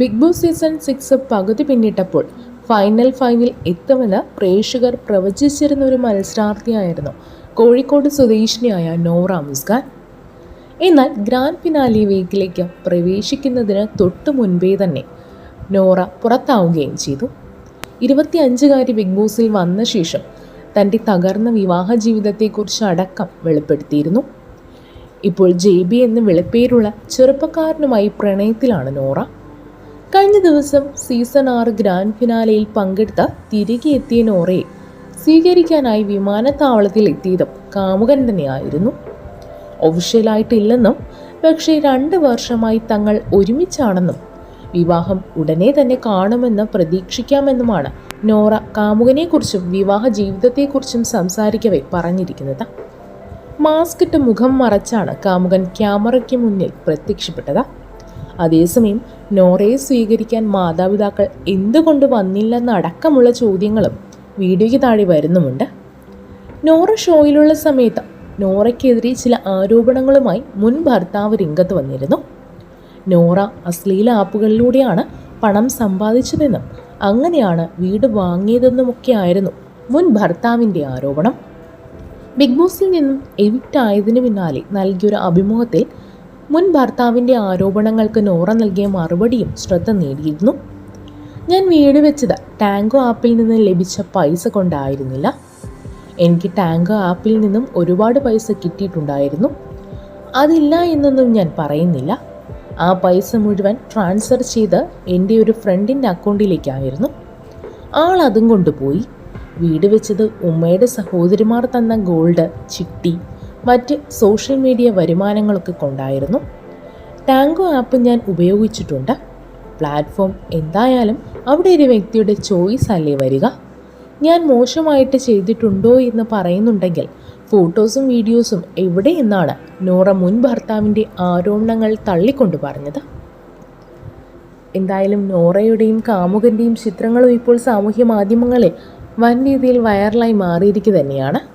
Big boss season six പകുതി പിന്നിട്ടപ്പോൾ final ഫൈവിൽ എത്തുമെന്ന് പ്രേക്ഷകർ പ്രവചിച്ചിരുന്ന ഒരു മത്സരാർത്ഥിയായിരുന്നു കോഴിക്കോട് സ്വദേശിനിയായ നോറ മുസ്കാൻ എന്നാൽ ഗ്രാൻഡ് ഫിനാലി വീക്കിലേക്ക് പ്രവേശിക്കുന്നതിന് തൊട്ടു മുൻപേ തന്നെ നോറ പുറത്താവുകയും ചെയ്തു. ഇരുപത്തിയഞ്ചുകാരി ബിഗ് ബോസിൽ വന്ന ശേഷം തന്റെ തകർന്ന വിവാഹ ജീവിതത്തെക്കുറിച്ച് അടക്കം വെളിപ്പെടുത്തിയിരുന്നു. ഇപ്പോൾ ജെ ബി എന്ന് വിളിപ്പേരുള്ള ചെറുപ്പക്കാരനുമായി പ്രണയത്തിലാണ് നോറ. കഴിഞ്ഞ ദിവസം സീസൺ ആറ് ഗ്രാൻഡ് ഫിനാലയിൽ പങ്കെടുത്ത തിരികെ എത്തിയ നോറയെ സ്വീകരിക്കാനായി വിമാനത്താവളത്തിൽ എത്തിയതും കാമുകൻ തന്നെയായിരുന്നു. ഒഫീഷ്യലായിട്ടില്ലെന്നും പക്ഷേ രണ്ട് വർഷമായി തങ്ങൾ ഒരുമിച്ചാണെന്നും വിവാഹം ഉടനെ തന്നെ കാണുമെന്ന് പ്രതീക്ഷിക്കാമെന്നുമാണ് നോറ കാമുകനെക്കുറിച്ചും വിവാഹ ജീവിതത്തെക്കുറിച്ചും സംസാരിക്കവേ പറഞ്ഞിരിക്കുന്നത്. മാസ്ക് ഇട്ട് മുഖം മറച്ചാണ് കാമുകൻ ക്യാമറയ്ക്ക് മുന്നിൽ പ്രത്യക്ഷപ്പെട്ടത്. അതേസമയം നോറയെ സ്വീകരിക്കാൻ മാതാപിതാക്കൾ എന്തുകൊണ്ട് വന്നില്ലെന്നടക്കമുള്ള ചോദ്യങ്ങളും വീഡിയോയ്ക്ക് താഴെ വരുന്നുമുണ്ട്. നോറ ഷോയിലുള്ള സമയത്ത് നോറയ്ക്കെതിരെ ചില ആരോപണങ്ങളുമായി മുൻ ഭർത്താവ് രംഗത്ത് വന്നിരുന്നു. നോറ അശ്ലീല ആപ്പുകളിലൂടെയാണ് പണം സമ്പാദിച്ചതെന്നും അങ്ങനെയാണ് വീട് വാങ്ങിയതെന്നുമൊക്കെ ആയിരുന്നു മുൻ ഭർത്താവിന്റെ ആരോപണം. ബിഗ് ബോസിൽ നിന്നും എവിക്റ്റ് ആയതിനു പിന്നാലെ നൽകിയൊരു അഭിമുഖത്തിൽ മുൻ ഭർത്താവിന്റെ ആരോപണങ്ങൾക്ക് നോറ നൽകിയ മറുപടിയും ശ്രദ്ധ നേടിയിരുന്നു. ഞാൻ വീട് വെച്ചത് ടാങ്കോ ആപ്പിൽ നിന്ന് ലഭിച്ച പൈസ കൊണ്ടായിരുന്നില്ല. എനിക്ക് ടാങ്കോ ആപ്പിൽ നിന്നും ഒരുപാട് പൈസ കിട്ടിയിട്ടുണ്ടായിരുന്നു. അതില്ല എന്നൊന്നും ഞാൻ പറയുന്നില്ല. ആ പൈസ മുഴുവൻ ട്രാൻസ്ഫർ ചെയ്ത് എന്റെ ഒരു ഫ്രണ്ടിന്റെ അക്കൗണ്ടിലേക്കായിരുന്നു. ആൾ അതും കൊണ്ടുപോയി. വീട് വെച്ചത് ഉമ്മയുടെ സഹോദരിമാർ തന്ന ഗോൾഡ് ചിട്ടി മറ്റ് സോഷ്യൽ മീഡിയ വരുമാനങ്ങളൊക്കെ കൊണ്ടായിരുന്നു. ടാങ്കോ ആപ്പ് ഞാൻ ഉപയോഗിച്ചിട്ടുണ്ട്. പ്ലാറ്റ്ഫോം എന്തായാലും അവിടെ ഒരു വ്യക്തിയുടെ ചോയ്സ് അല്ലേ വരിക? ഞാൻ മോശമായിട്ട് ചെയ്തിട്ടുണ്ടോ എന്ന് പറയുന്നുണ്ടെങ്കിൽ ഫോട്ടോസും വീഡിയോസും എവിടെ എന്നാണ് നോറ മുൻ ഭർത്താവിന്റെ ആരോപണങ്ങൾ തള്ളിക്കൊണ്ട് പറഞ്ഞത്? എന്തായാലും നോറയുടെയും കാമുകന്റെയും ചിത്രങ്ങളും ഇപ്പോൾ സാമൂഹ്യ മാധ്യമങ്ങളിൽ വൻ രീതിയിൽ വൈറലായി മാറിയിരിക്കുക തന്നെയാണ്.